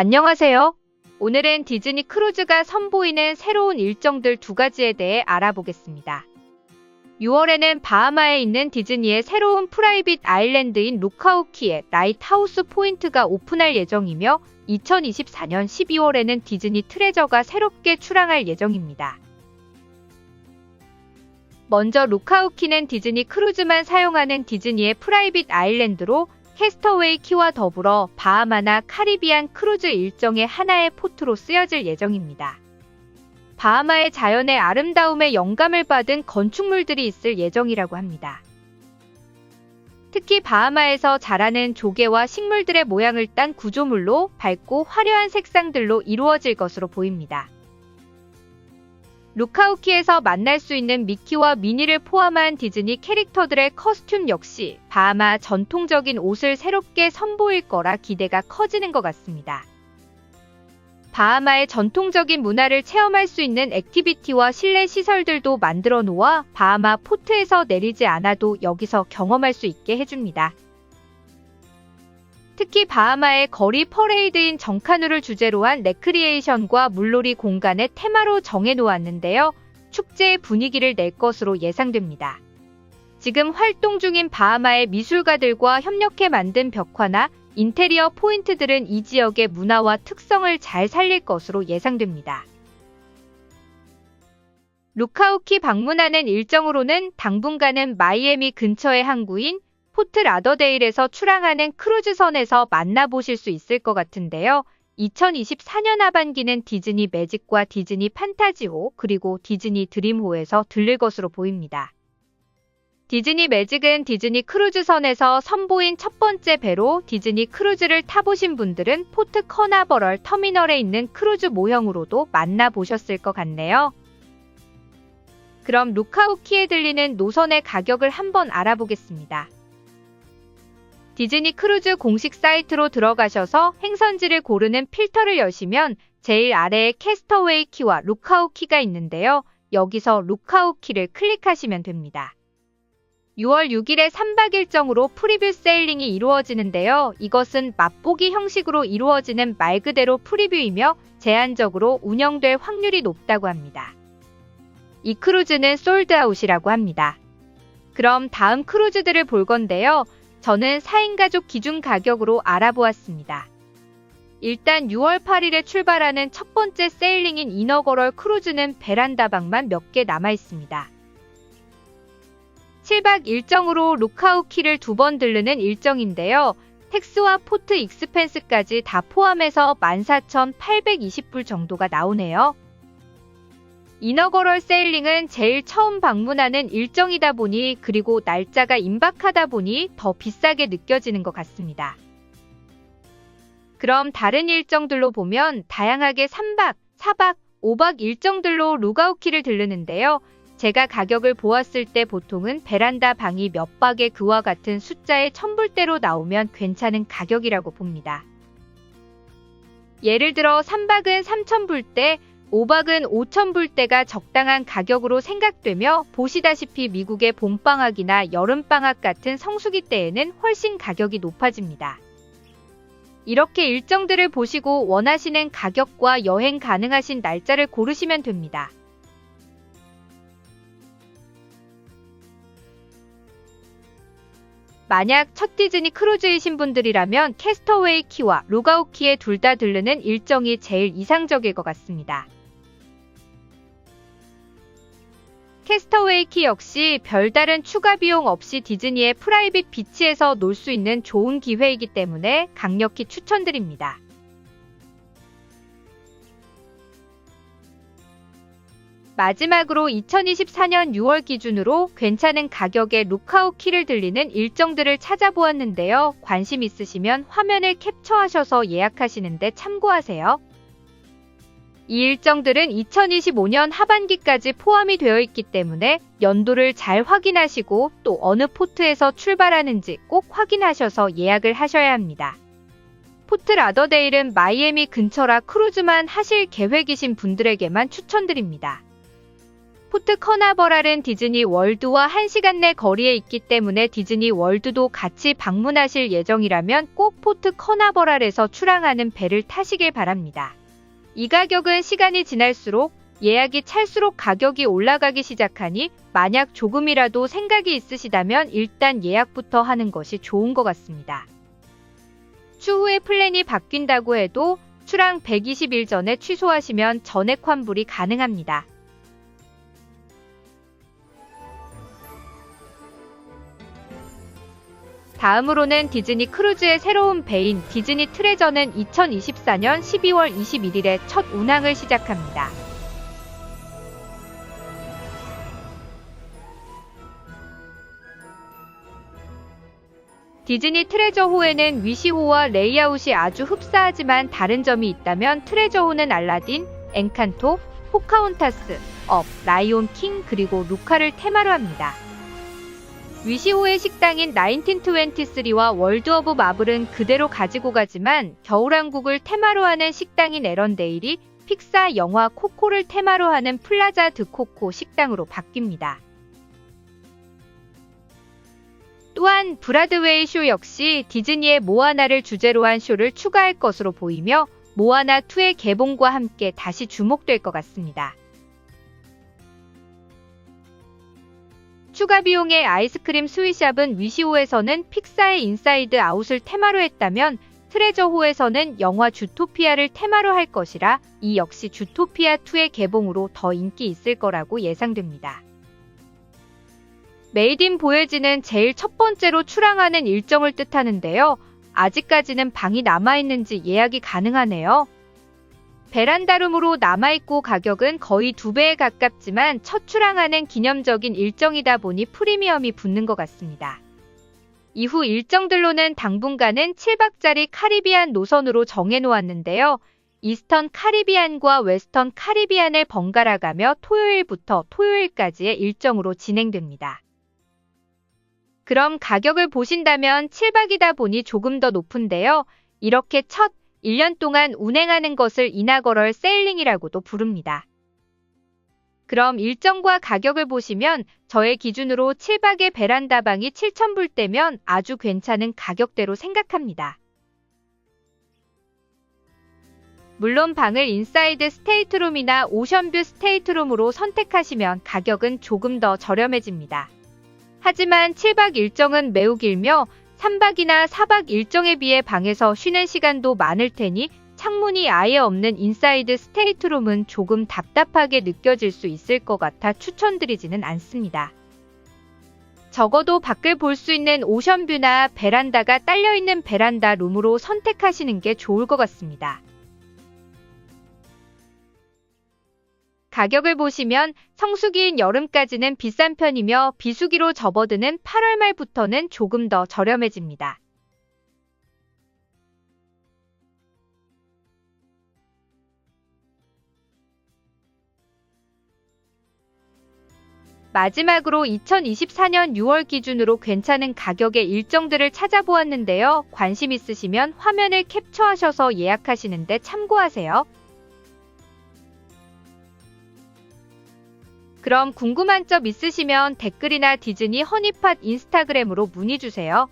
안녕하세요. 오늘은 디즈니 크루즈가 선보이는 새로운 일정들 두 가지에 대해 알아보겠습니다. 6월에는 바하마에 있는 디즈니의 새로운 프라이빗 아일랜드인 루카우키의 라이트하우스 포인트가 오픈할 예정이며 2024년 12월에는 디즈니 트레저가 새롭게 출항할 예정입니다. 먼저 루카우키는 디즈니 크루즈만 사용하는 디즈니의 프라이빗 아일랜드로 캐스터웨이 키와 더불어 바하마나 카리비안 크루즈 일정의 하나의 포트로 쓰여질 예정입니다. 바하마의 자연의 아름다움에 영감을 받은 건축물들이 있을 예정이라고 합니다. 특히 바하마에서 자라는 조개와 식물들의 모양을 딴 구조물로 밝고 화려한 색상들로 이루어질 것으로 보입니다. 루카우키에서 만날 수 있는 미키와 미니를 포함한 디즈니 캐릭터들의 커스튬 역시 바하마 전통적인 옷을 새롭게 선보일 거라 기대가 커지는 것 같습니다. 바하마의 전통적인 문화를 체험할 수 있는 액티비티와 실내 시설들도 만들어 놓아 바하마 포트에서 내리지 않아도 여기서 경험할 수 있게 해줍니다. 특히 바하마의 거리 퍼레이드인 정카누를 주제로 한 레크리에이션과 물놀이 공간의 테마로 정해놓았는데요. 축제의 분위기를 낼 것으로 예상됩니다. 지금 활동 중인 바하마의 미술가들과 협력해 만든 벽화나 인테리어 포인트들은 이 지역의 문화와 특성을 잘 살릴 것으로 예상됩니다. 루카우키 방문하는 일정으로는 당분간은 마이애미 근처의 항구인 포트 라더데일에서 출항하는 크루즈선에서 만나보실 수 있을 것 같은데요. 2024년 하반기는 디즈니 매직과 디즈니 판타지호 그리고 디즈니 드림호에서 들릴 것으로 보입니다. 디즈니 매직은 디즈니 크루즈선에서 선보인 첫 번째 배로 디즈니 크루즈를 타보신 분들은 포트 커나버럴 터미널에 있는 크루즈 모형으로도 만나보셨을 것 같네요. 그럼 루카우키에 들리는 노선의 가격을 한번 알아보겠습니다. 디즈니 크루즈 공식 사이트로 들어가셔서 행선지를 고르는 필터를 여시면 제일 아래에 캐스터웨이 키와 루카우 키가 있는데요. 여기서 루카우 키를 클릭하시면 됩니다. 6월 6일에 3박 일정으로 프리뷰 세일링이 이루어지는데요. 이것은 맛보기 형식으로 이루어지는 말 그대로 프리뷰이며 제한적으로 운영될 확률이 높다고 합니다. 이 크루즈는 솔드아웃이라고 합니다. 그럼 다음 크루즈들을 볼 건데요. 저는 4인 가족 기준 가격으로 알아보았습니다. 일단 6월 8일에 출발하는 첫 번째 세일링인 이너거럴 크루즈는 베란다 방만 몇 개 남아 있습니다. 7박 일정으로 루카우키를 두 번 들르는 일정인데요. 텍스와 포트 익스펜스까지 다 포함해서 14,820불 정도가 나오네요. 이너거럴 세일링은 제일 처음 방문하는 일정이다 보니 그리고 날짜가 임박하다 보니 더 비싸게 느껴지는 것 같습니다. 그럼 다른 일정들로 보면 다양하게 3박, 4박, 5박 일정들로 루가우키를 들르는데요. 제가 가격을 보았을 때 보통은 베란다 방이 몇 박에 그와 같은 숫자의 천불대로 나오면 괜찮은 가격이라고 봅니다. 예를 들어 3박은 3천불대, 5박은 5천불대가 적당한 가격으로 생각되며 보시다시피 미국의 봄방학이나 여름방학 같은 성수기 때에는 훨씬 가격이 높아집니다. 이렇게 일정들을 보시고 원하시는 가격과 여행 가능하신 날짜를 고르시면 됩니다. 만약 첫 디즈니 크루즈이신 분들이라면 캐스터웨이 키와 로가우키에 둘다 들르는 일정이 제일 이상적일 것 같습니다. 캐스터웨이 키 역시 별다른 추가 비용 없이 디즈니의 프라이빗 비치에서 놀 수 있는 좋은 기회이기 때문에 강력히 추천드립니다. 마지막으로 2024년 6월 기준으로 괜찮은 가격의 루카우 키를 들리는 일정들을 찾아보았는데요. 관심 있으시면 화면을 캡처하셔서 예약하시는데 참고하세요. 이 일정들은 2025년 하반기까지 포함이 되어 있기 때문에 연도를 잘 확인하시고 또 어느 포트에서 출발하는지 꼭 확인하셔서 예약을 하셔야 합니다. 포트 라더데일은 마이애미 근처라 크루즈만 하실 계획이신 분들에게만 추천드립니다. 포트 커나버랄은 디즈니 월드와 1시간 내 거리에 있기 때문에 디즈니 월드도 같이 방문하실 예정이라면 꼭 포트 커나버랄에서 출항하는 배를 타시길 바랍니다. 이 가격은 시간이 지날수록 예약이 찰수록 가격이 올라가기 시작하니 만약 조금이라도 생각이 있으시다면 일단 예약부터 하는 것이 좋은 것 같습니다. 추후에 플랜이 바뀐다고 해도 출항 120일 전에 취소하시면 전액 환불이 가능합니다. 다음으로는 디즈니 크루즈의 새로운 배인 디즈니 트레저는 2024년 12월 21일에 첫 운항을 시작합니다. 디즈니 트레저호에는 위시호와 레이아웃이 아주 흡사하지만 다른 점이 있다면 트레저호는 알라딘, 엔칸토, 포카혼타스, 업, 라이온 킹 그리고 루카를 테마로 합니다. 위시호의 식당인 1923와 월드 오브 마블은 그대로 가지고 가지만 겨울왕국을 테마로 하는 식당인 에런데일이 픽사 영화 코코를 테마로 하는 플라자 드 코코 식당으로 바뀝니다. 또한 브라드웨이 쇼 역시 디즈니의 모아나를 주제로 한 쇼를 추가할 것으로 보이며 모아나2의 개봉과 함께 다시 주목될 것 같습니다. 추가 비용의 아이스크림 스위샵은 위시호에서는 픽사의 인사이드 아웃을 테마로 했다면 트레저호에서는 영화 주토피아를 테마로 할 것이라 이 역시 주토피아2의 개봉으로 더 인기 있을 거라고 예상됩니다. 메이드 인 보헤지는 제일 첫 번째로 출항하는 일정을 뜻하는데요. 아직까지는 방이 남아있는지 예약이 가능하네요. 베란다룸으로 남아있고 가격은 거의 두 배에 가깝지만 첫 출항하는 기념적인 일정이다 보니 프리미엄이 붙는 것 같습니다. 이후 일정들로는 당분간은 7박짜리 카리비안 노선으로 정해놓았는데요. 이스턴 카리비안과 웨스턴 카리비안을 번갈아 가며 토요일부터 토요일까지의 일정으로 진행됩니다. 그럼 가격을 보신다면 7박이다 보니 조금 더 높은데요. 이렇게 첫 1년 동안 운행하는 것을 이나거럴 세일링이라고도 부릅니다. 그럼 일정과 가격을 보시면 저의 기준으로 7박의 베란다 방이 7,000불대면 아주 괜찮은 가격대로 생각합니다. 물론 방을 인사이드 스테이트룸이나 오션뷰 스테이트룸으로 선택하시면 가격은 조금 더 저렴해집니다. 하지만 7박 일정은 매우 길며 3박이나 4박 일정에 비해 방에서 쉬는 시간도 많을 테니 창문이 아예 없는 인사이드 스테이트룸은 조금 답답하게 느껴질 수 있을 것 같아 추천드리지는 않습니다. 적어도 밖을 볼 수 있는 오션뷰나 베란다가 딸려있는 베란다 룸으로 선택하시는 게 좋을 것 같습니다. 가격을 보시면 성수기인 여름까지는 비싼 편이며 비수기로 접어드는 8월 말부터는 조금 더 저렴해집니다. 마지막으로 2024년 6월 기준으로 괜찮은 가격의 일정들을 찾아보았는데요. 관심 있으시면 화면을 캡처하셔서 예약하시는데 참고하세요. 그럼 궁금한 점 있으시면 댓글이나 디즈니 허니팟 인스타그램으로 문의 주세요.